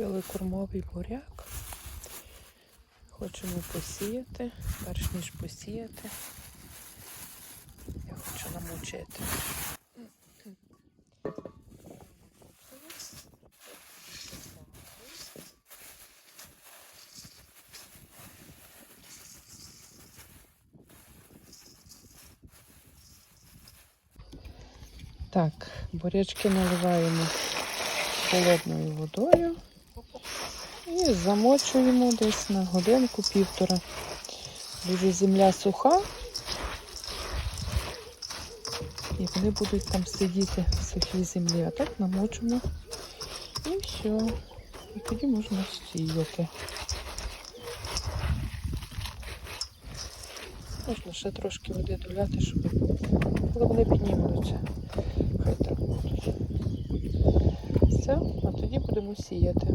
Купили кормовий буряк. Хочемо посіяти, перш ніж посіяти. Я хочу намочити. Так, бурячки наливаємо холодною водою і замочуємо десь на годинку півтора. Дуже земля суха. І вони будуть там сидіти в сухій землі. А так намочимо. І все. І тоді можна сіяти. Можна ще трошки води доляти, щоб коли вони піднімуться. Хай так будуть. Все, а тоді будемо сіяти.